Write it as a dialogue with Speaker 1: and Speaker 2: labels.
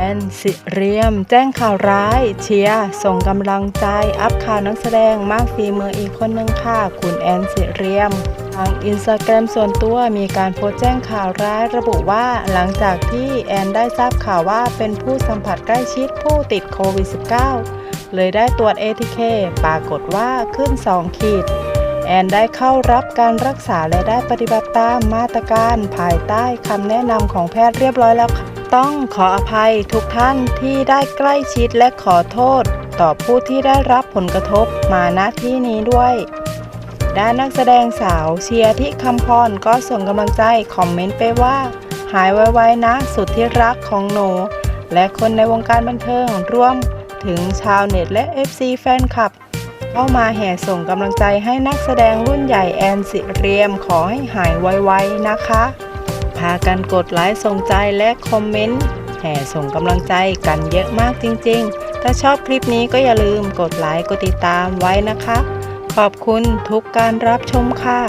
Speaker 1: แอนสิเรียม แจ้งข่าวร้าย เชียร์ส่งกำลังใจ อัพข่าวนักแสดงมากฝีมืออีกคนนึงค่ะ คุณแอนสิเรียม ทางอินสตาแกรมส่วนตัวมีการโพสต์แจ้งข่าวร้ายระบุว่าหลังจากที่แอนได้ทราบข่าวว่าเป็นผู้สัมผัสใกล้ชิดผู้ติดโควิด -19 เลยได้ตรวจ ATK ปรากฏว่าขึ้น 2 ขีด แอนได้เข้ารับการรักษาและได้ปฏิบัติตามมาตรการภายใต้คำแนะนำของแพทย์เรียบร้อยแล้วค่ะ ต้องขออภัยทุกท่านที่ได้ใกล้ชิดและขอโทษ ต่อผู้ที่ได้รับผลกระทบมาณที่นี้ด้วย ด้านนักแสดงสาวเชียร์ที่คำพรก็ส่งกำลังใจคอมเมนต์ไปว่า หายไวๆนะสุดที่รักของหนู และคนในวงการบันเทิงร่วมถึงชาวเน็ตและ FC แฟนคลับ เข้ามาแห่ส่งกำลังใจให้นักแสดงรุ่นใหญ่แอนสิเรียมขอให้หายไวๆนะคะ พากันกดไลค์ส่งใจและคอมเมนต์แห่ส่งกำลังใจกันเยอะมากจริงๆ ถ้าชอบคลิปนี้ก็อย่าลืมกดไลค์กดติดตามไว้นะคะ ขอบคุณทุกการรับชมค่ะ